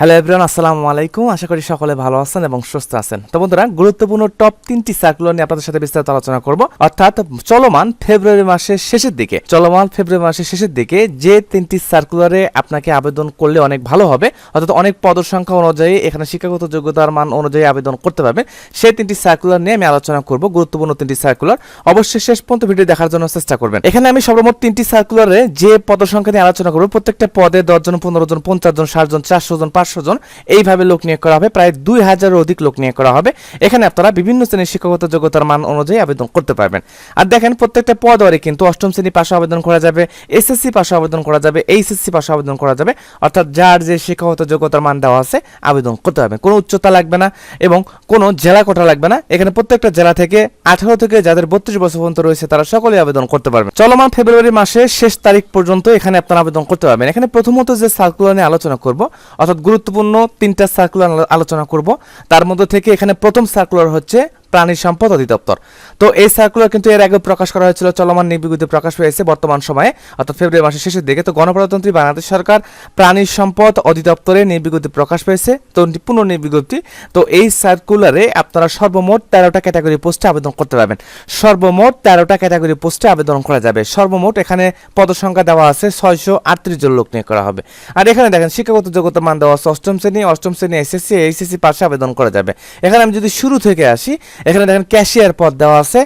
Hello everyone আসসালামু আলাইকুম। আশা করি সকলে ভালো আছেন এবং সুস্থ আছেন। তো বন্ধুরা, গুরুত্বপূর্ণ টপ তিনটি সার্কুলার নিয়ে আপনাদের সাথে বিস্তারিত আলোচনা করব। অর্থাৎ চলমান ফেব্রুয়ারি মাসের শেষের দিকে, চলমান ফেব্রুয়ারি মাসের শেষের দিকে যে তিনটি সার্কুলারে আপনাকে আবেদন করলে অনেক ভালো হবে, অর্থাৎ অনেক পদ সংখ্যা অনুযায়ী, এখানে শিক্ষাগত যোগ্যতার মান অনুযায়ী আবেদন করতে পারবেন। সেই তিনটি সার্কুলার নিয়ে আমি আলোচনা করব, গুরুত্বপূর্ণ তিনটি সার্কুলার অবশ্যই শেষ পর্যন্ত ভিডিও দেখার জন্য চেষ্টা করবেন। এখানে আমি সর্বমোট তিনটি সার্কুলারে যে পদ সংখ্যা নিয়ে আলোচনা করব, প্রত্যেকটা পদে দশজন পনেরো জন, পঞ্চাশ জন, ষাট জন, চারশো জন, পাঁচশো জন। এইভাবে লোক নিয়োগ করা হবে, প্রায় দুই হাজারের অধিক লোক নিয়োগ করা হবে। এখানে আপনারা বিভিন্ন শ্রেণির শিক্ষাগত যোগ্যতার মান অনুযায়ী আবেদন করতে পারবেন। আর দেখেন, প্রত্যেকটা পদরে কিন্তু অষ্টম শ্রেণি পাশে আবেদন করা যাবে, এসএসসি পাশে আবেদন করা যাবে, এইচএসসি পাশে আবেদন করা যাবে। অর্থাৎ যার যে শিক্ষাগত যোগ্যতার মান দেওয়া আছে, আবেদন করতে হবে কোনো উচ্চতা লাগবে না এবং কোনো জেলা কোটা লাগবে না। এখানে প্রত্যেকটা জেলা থেকে, আঠারো থেকে যাদের বত্রিশ বছর পর্যন্ত রয়েছে, তারা সকলে আবেদন করতে পারবেন। চলমান ফেব্রুয়ারি মাসের শেষ তারিখ পর্যন্ত এখানে আপনারা আবেদন করতে পারবেন। এখানে প্রথমত যে সার্কুলার নিয়ে আলোচনা করব, অর্থাৎ গুরুত্বপূর্ণ তিনটা সার্কুলার আলোচনা করব। তার মধ্যে থেকে এখানে প্রথম সার্কুলার হচ্ছে প্রাণী সম্পদ অধিদপ্তর। তো এই সার্কুলার কিন্তু এর আগে প্রকাশ করা হয়েছিল, চলমান নির্বিঘ্নিত প্রকাশ পেয়েছে বর্তমান সময়ে, অর্থাৎ ফেব্রুয়ারি মাসের শেষের দিকে। তো গণপ্রজাতন্ত্রী বাংলাদেশ সরকার প্রাণী সম্পদ অধিদপ্তরে নির্বিজ্ঞপ্তি প্রকাশ পেয়েছে, তো পুনঃ নির্বিজ্ঞপ্তি তো এই সার্কুলারে আপনারা সর্বমোট তেরোটা ক্যাটাগরি পোস্টে আবেদন করতে পারবেন। সর্বমোট তেরোটা ক্যাটাগরি পোস্টে আবেদন করা যাবে। সর্বমোট এখানে পদসংখ্যা দেওয়া আছে, ছয়শো আটত্রিশ জন লোক নিয়ে করা হবে। আর এখানে দেখেন, শিক্ষাগত যোগ্যতা মান দেওয়া আছে অষ্টম শ্রেণি অষ্টম শ্রেণি, এসএসসি, এইচএসসি পাশে আবেদন করা যাবে। এখানে আমি যদি শুরু থেকে আসি এখানে দেখেন ক্যাশিয়ার পদ দেওয়া আছে।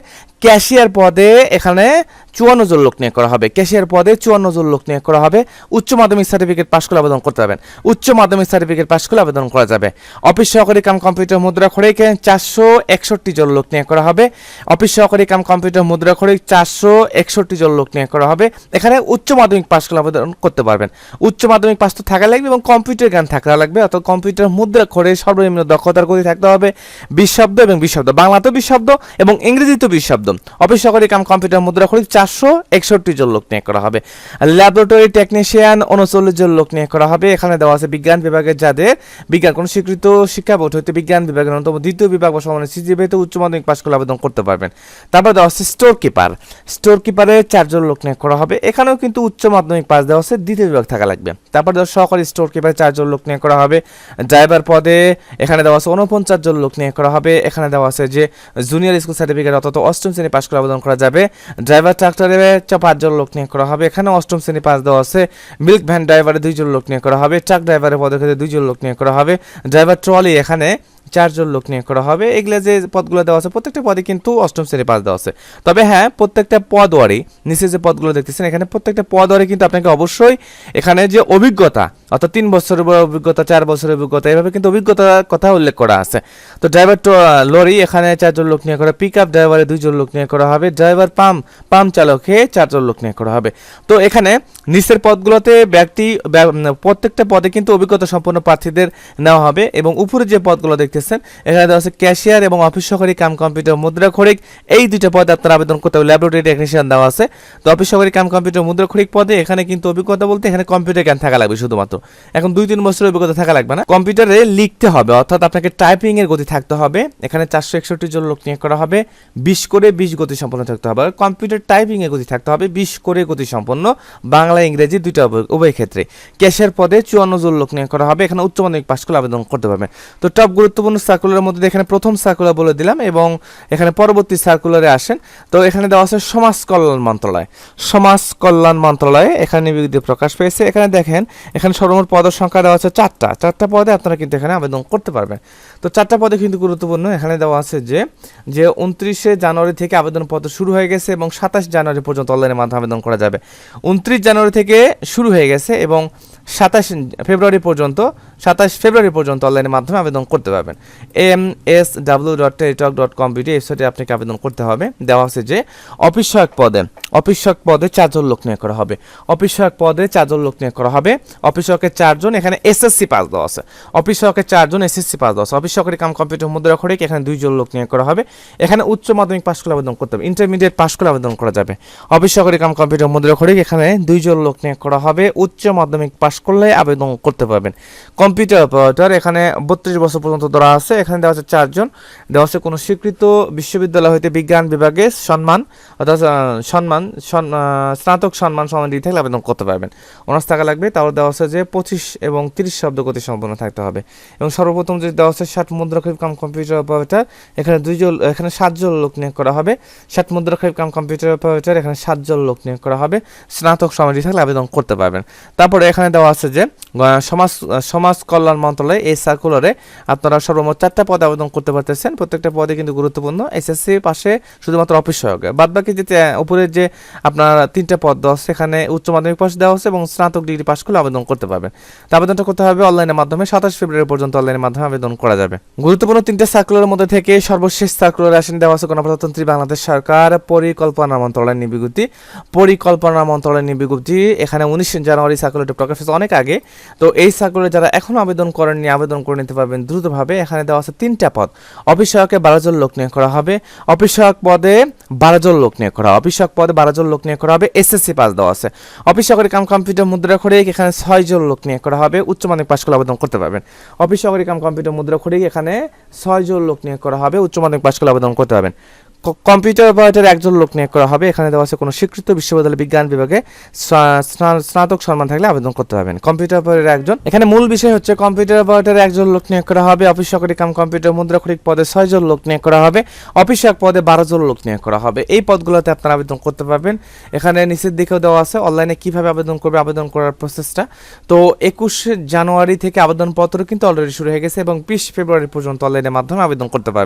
ক্যাশিয়ার পদে এখানে চুয়ান্ন জন লোক নিয়োগ করা হবে। ক্যাশিয়ার পদে চুয়ান্ন জন লোক নিয়োগ করা হবে। উচ্চ মাধ্যমিক সার্টিফিকেট পাশ করে আবেদন করতে পারবেন। উচ্চ মাধ্যমিক সার্টিফিকেট পাশ করে আবেদন করা যাবে। অফিস সহকারী কাম কম্পিউটার মুদ্রা খড়িকে চারশো একষট্টি জন লোক নিয়োগ করা হবে। অফিস সহকারী কাম কম্পিউটার মুদ্রা খড়ি চারশো একষট্টি জন লোক নিয়োগ করা হবে। এখানে উচ্চ মাধ্যমিক পাশ করে আবেদন করতে পারবেন। উচ্চ মাধ্যমিক পাশ তো থাকা লাগবে এবং কম্পিউটার জ্ঞান থাকা লাগবে, অর্থাৎ কম্পিউটার মুদ্রা খড়ে সর্বনিম্ন দক্ষতার গতি থাকতে হবে। বিশ শব্দ এবং বিশ শব্দ। বাংলাতেও বিশ শব্দ এবং ইংরেজিতেও বিশ শব্দ। অফিস কাম কম্পিউটার মুদ্রা খড়ি চারশো একষট্টি জন লোক নিয়োগ করা হবে। ল্যাবরেটরি টেকনিশিয়ান উনচল্লিশ জন লোক নিয়োগ করা হবে। এখানে দেওয়া আছে বিজ্ঞান বিভাগের যাদের বিজ্ঞান কোন স্বীকৃত শিক্ষা বোর্ড হইতে বিজ্ঞান বিভাগের অন্যতম দ্বিতীয় বিভাগ বা সমানের সিজিবিতে উচ্চ মাধ্যমিক পাশ করে আবেদন করতে পারবেন। তারপর দেওয়া আছে স্টোর কিপার। স্টোর কিপারে চারজন লোক নিয়োগ করা হবে। এখানেও কিন্তু উচ্চ মাধ্যমিক পাস দেওয়া আছে, দ্বিতীয় বিভাগ থাকা লাগবে। তারপর দেওয়া সহকারী স্টোর কিপারে চারজন লোক নিয়োগ করা হবে। ড্রাইভার পদে এখানে দেওয়া আছে উনপঞ্চাশ জন লোক নিয়োগ করা হবে। এখানে দেওয়া আছে যে জুনিয়র স্কুল সার্টিফিকেট অর্থাৎ অষ্টম শ্রেণি পাশ করে আবেদন করা যাবে। ড্রাইভার, ট্রাক্টরে পাঁচজন লোক নিয়োগ করা হবে। এখানে অষ্টম শ্রেণি পাস দেওয়া আছে। মিল্ক ভ্যান ড্রাইভারে দুইজন লোক নিয়োগ করা হবে। ট্রাক ড্রাইভারের পদক্ষেপে দুইজন লোক নিয়োগ করা হবে। ড্রাইভার ট্রলি এখানে চারজন লোক নিয়োগ করা হবে। এগুলো যে পদগুলো দেওয়া আছে, প্রত্যেকটা পদে কিন্তু অষ্টম শ্রেণি পাস দেওয়া আছে। তবে হ্যাঁ প্রত্যেকটা পদ পদওয়ারি, নিচে যে পদগুলো দেখতেছেন, এখানে প্রত্যেকটা পদওয়ারি কিন্তু আপনাকে অবশ্যই এখানে যে অভিজ্ঞতা, অর্থাৎ তিন বছরের অভিজ্ঞতা, চার বছরের অভিজ্ঞতা, এভাবে কিন্তু অভিজ্ঞতার কথা উল্লেখ করা আছে। তো ড্রাইভার লরি, এখানে চারজন লোক নিয়ে করা পিক আপ ড্রাইভারে দুইজন লোক নিয়ে করা হবে, ড্রাইভার পাম্প পাম্প চালকে চারজন লোক নিয়ে করা হবে। তো এখানে নিচের পদগুলোতে ব্যক্তি, ব্যা- প্রত্যেকটা পদে কিন্তু অভিজ্ঞতা সম্পন্ন প্রার্থীদের নেওয়া হবে এবং উপরে যে পদগুলো দেখতেছেন এখানে দেওয়া আছে, ক্যাশিয়ার এবং অফিস সহকারী কাম কম্পিউটার মুদ্রা খড়িক। এই দুইটা পদে আপনারা আবেদন করতে হবে। ল্যাবরেটরি টেকনিশিয়ান দেওয়া আছে। তো অফিস সহকারী কাম কম্পিউটার মুদ্রা খড়িক পদে এখানে কিন্তু অভিজ্ঞতা বলতে এখানে কম্পিউটার জ্ঞান থাকা লাগবে শুধুমাত্র। এখন দুই তিন বছরের অভিজ্ঞতা থাকা লাগবে না। কম্পিউটারে লিখতে হবে, অর্থাৎ আপনাকে টাইপিং এর গতি থাকতে হবে। এখানে চারশো একষট্টি জন লোক নিয়োগ করা হবে। বিশ করে বিশ গতি সম্পন্ন থাকতে হবে। কম্পিউটার টাইপিং এর গতি থাকতে হবে। বিশ করে গতি সম্পন্ন। বাংলা, ইংরেজি দুইটা উভয়- উভয় ক্ষেত্রে। ক্যাশের পদে চুয়ান্ন জন লোক নিয়োগ করা হবে। এখানে উচ্চ মাধ্যমিক পাশ করে আবেদন করতে পারবেন। তো টপ গুরুত্বপূর্ণ সার্কুলারের মধ্যে এখানে প্রথম সার্কুলার বলে দিলাম এবং এখানে পরবর্তী সার্কুলারে আসেন। তো এখানে দেওয়া আছে সমাজ কল্যাণ মন্ত্রণালয়। সমাজ কল্যাণ মন্ত্রণালয়ে এখানে বিবৃতি প্রকাশ পেয়েছে। এখানে দেখেন, এখানে সর্বমোট পদের সংখ্যা দেওয়া আছে চারটা। চারটা পদে আপনারা কিন্তু এখানে আবেদন করতে পারবেন। তো চারটা পদে কিন্তু গুরুত্বপূর্ণ এখানে দেওয়া আছে যে যে উনত্রিশে জানুয়ারি থেকে আবেদনপত্র শুরু হয়ে গেছে এবং সাতাশ জানুয়ারি পর্যন্ত অনলাইনের মাধ্যমে আবেদন করা যাবে। উনত্রিশ জানুয়ারি থেকে শুরু হয়ে গেছে এবং সাতাশ ফেব্রুয়ারি পর্যন্ত, সাতাশ ফেব্রুয়ারি পর্যন্ত অনলাইনের মাধ্যমে আবেদন করতে পারবেন। M S W dot Teletalk dot com BD ওয়েবসাইটে আপনাকে আবেদন করতে হবে। দেওয়া হচ্ছে যে অফিস সহায়ক পদে। অফিস সহায়ক পদে চারজন লোক নিয়োগ করা হবে। অফিস সহায়ক পদে চারজন লোক নিয়োগ করা হবে। অফিস সহায়কের চারজন এখানে এসএসসি পাস দেওয়া আছে। অফিস সহায়কের চারজন এসএসসি পাস দেওয়া আছে। অফিস সহকারী কাম কম্পিউটার মুদ্রা খড়িক এখানে দুইজন লোক নিয়োগ করা হবে। এখানে উচ্চ মাধ্যমিক পাশ করে আবেদন করতে হবে। ইন্টারমিডিয়েট পাশ করে আবেদন করা যাবে। অফিস সহকারী কাম কম্পিউটার মুদ্রা খড়িক এখানে দুইজন লোক নিয়োগ করা হবে। উচ্চ মাধ্যমিক পাশ করলে আবেদন করতে পারবেন। কম্পিউটার অপারেটর এখানে বত্রিশ বছর পর্যন্ত ধরা আছে। এখানে দেওয়া আছে চারজন। দেওয়া আছে কোনো স্বীকৃত বিশ্ববিদ্যালয় হইতে বিজ্ঞান বিভাগে সম্মান অর্থাৎ আহ, সম্মান স্নাতক সম্মান ডিগ্রি থাকলে আবেদন করতে পারবেন। অনার্স থাকা লাগবে তাও দেওয়া হচ্ছে যে পঁচিশ এবং তিরিশ শব্দ গতি সম্পন্ন থাকতে হবে। এবং সর্বপ্রথম যে দেওয়া হচ্ছে ষাট মুদ্রাক্ষরিক কাম কম্পিউটার অপারেটর, এখানে দুইজন এখানে সাতজন লোক নিয়োগ করা হবে। ষাট মুদ্রাক্ষরিক কাম কম্পিউটার অপারেটর, এখানে সাতজন লোক নিয়োগ করা হবে। স্নাতক সমাধি থাকলে আবেদন করতে পারবেন। তারপরে এখানে দেওয়া আছে যে সমাজ সমাজ কল্যাণ মন্ত্রণালয়, এই সার্কুলারে আপনারা সর্বমোট চারটা পদে আবেদন করতে পারতেছেন। প্রত্যেকটা পদে কিন্তু গুরুত্বপূর্ণ। এসএসসি পাশে শুধুমাত্র অফিস সহযোগে বাদ বাকি যে উপরের যে আপনার তিনটা পদ দেওয়া সেখানে উচ্চ মাধ্যমিক পাশ দেওয়া আছে এবং স্নাতক ডিগ্রি পাশ করলে আবেদন করতে পারবেন তো আবেদনটা করতে হবে অনলাইনের মাধ্যমে, সাতাশ ফেব্রুয়ারি পর্যন্ত অনলাইনের মাধ্যমে আবেদন করা যাবে। গুরুত্বপূর্ণ তিনটা সার্কুলারের মধ্যে থেকে সর্বশেষ সার্কুলার আসেন, দেওয়া আছে গণপ্রজাতন্ত্রী বাংলাদেশ সরকার পরিকল্পনা মন্ত্রণালয়ের নিবিগুতি পরিকল্পনা মন্ত্রণালয়ের নিবিগুতি এখানে উনিশ জানুয়ারি সার্কুলারটি প্রকাশ হয়েছে অনেক আগে। তো এই সার্কুলারে যারা এখনও আবেদন করেননি, আবেদন করে নিতে পারবেন দ্রুতভাবে। এখানে দেওয়া আছে তিনটা পদ। অফিস সহায়কে বারো জন লোক নিয়োগ করা হবে। অফিস সহায়ক পদে বারো জন লোক নিয়োগ করা অফিস সহায়ক পদে বারো জন লোক নিয়োগ করা হবে এসএসসি পাস দেওয়া আছে। অফিস সহকারী কাম কম্পিউটার মুদ্রা করে এখানে ছয় জন লোক নিয়োগ করা হবে, উচ্চ মাধ্যমিক পাশ করলে আবেদন করতে পারবেন। অফিস সহকারী কাম কম্পিউটার মুদ্রা করে এখানে ছয় জন লোক নিয়োগ করা হবে, উচ্চ মাধ্যমিক পাশ করলে আবেদন করতে পারবেন। কম্পিউটার অপারেটর একজন লোক নিয়োগ করা হবে। এখানে দেওয়া আছে কোনো স্বীকৃত বিশ্ববিদ্যালয় বিজ্ঞান বিভাগে স্না- স্না- স্নাতক সম্মান থাকলে আবেদন করতে পারবেন। কম্পিউটার অপারেটর একজন। এখানে মূল বিষয় হচ্ছে কম্পিউটার অপারেটর একজন লোক নিয়োগ করা হবে। অফিস সহকারী কাম কম্পিউটার মুদ্রাক্ষরিক পদে ছয় জন লোক নিয়োগ করা হবে। অফিস এক পদে বারো জন লোক নিয়োগ করা হবে। এই পদগুলোতে আপনারা আবেদন করতে পারবেন। এখানে নিচের দিকেও দেওয়া আছে অনলাইনে কীভাবে আবেদন করবে, আবেদন করার প্রসেসটা তো একুশে জানুয়ারি থেকে আবেদনপত্র কিন্তু অলরেডি শুরু হয়ে গেছে এবং বিশ ফেব্রুয়ারি পর্যন্ত অনলাইনের মাধ্যমে আবেদন করতে পারবেন।